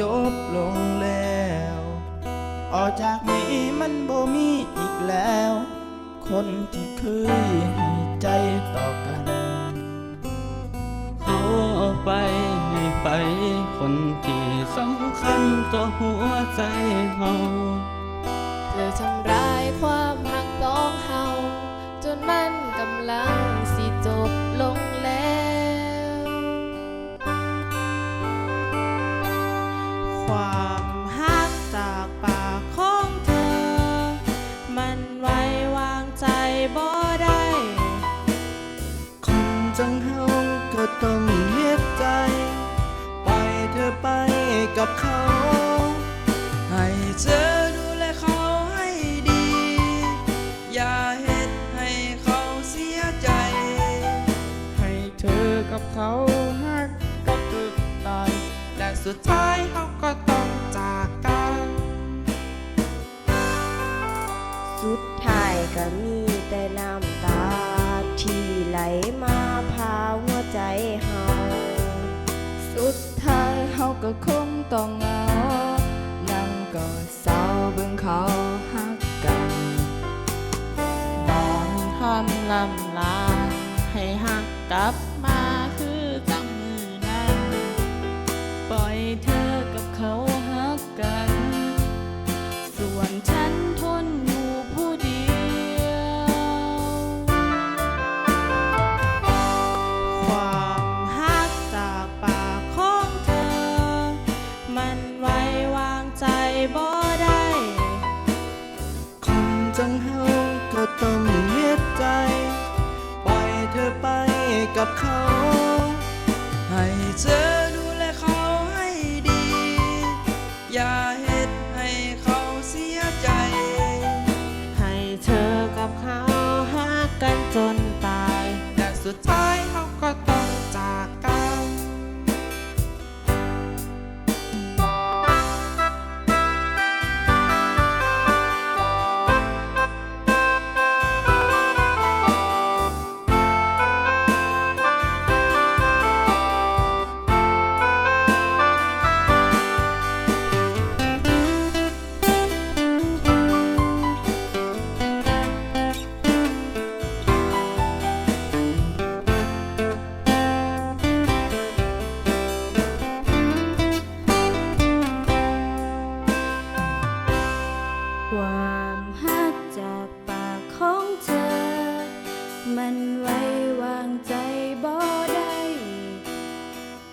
จบลงแล้ว ออกจากนี้มันบ่มีอีกแล้ว คนที่เคยให้ใจต่อกันขอไปให้ไป คนที่สำคัญต่อหัวใจเขา ก็ต้องเฮ็ดใจ ปล่อยเธอไปกับเขา ให้เธอดูแลเขาให้ดี อย่าเฮ็ดให้เขาเสียใจ ให้เธอกับเขาฮักกันจนตาย และสุดท้ายเขาก็ต้องจากกัน สุดท้ายก็มีแต่น้ำตา ที่ไหลมาพาหัวใจเฮาสุดท้ายเฮาก็คงต้องเหงานั่งก็เศร้าเบิ่งเขาหักกันมองคำลำลาให้หักกลับมา กับเขา วางใจบ่ได้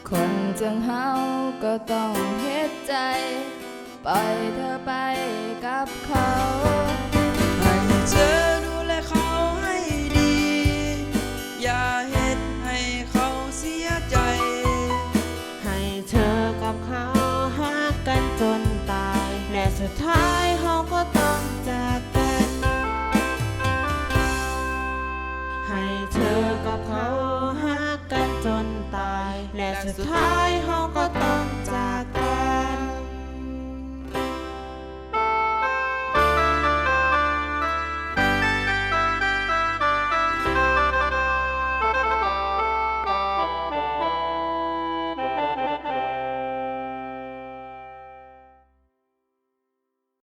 คนจังเฮาก็ต้องเฮ็ดใจ ปล่อยเธอไปกับเขาให้เธอดูแลเขาให้ดี อย่าเฮ็ดให้เขาเสียใจ ให้เธอกับเขาหักกันจนตาย และสุดท้ายเขาก็ต้องจาก เธอกับเขาหักกันจนตาย และสุดท้าย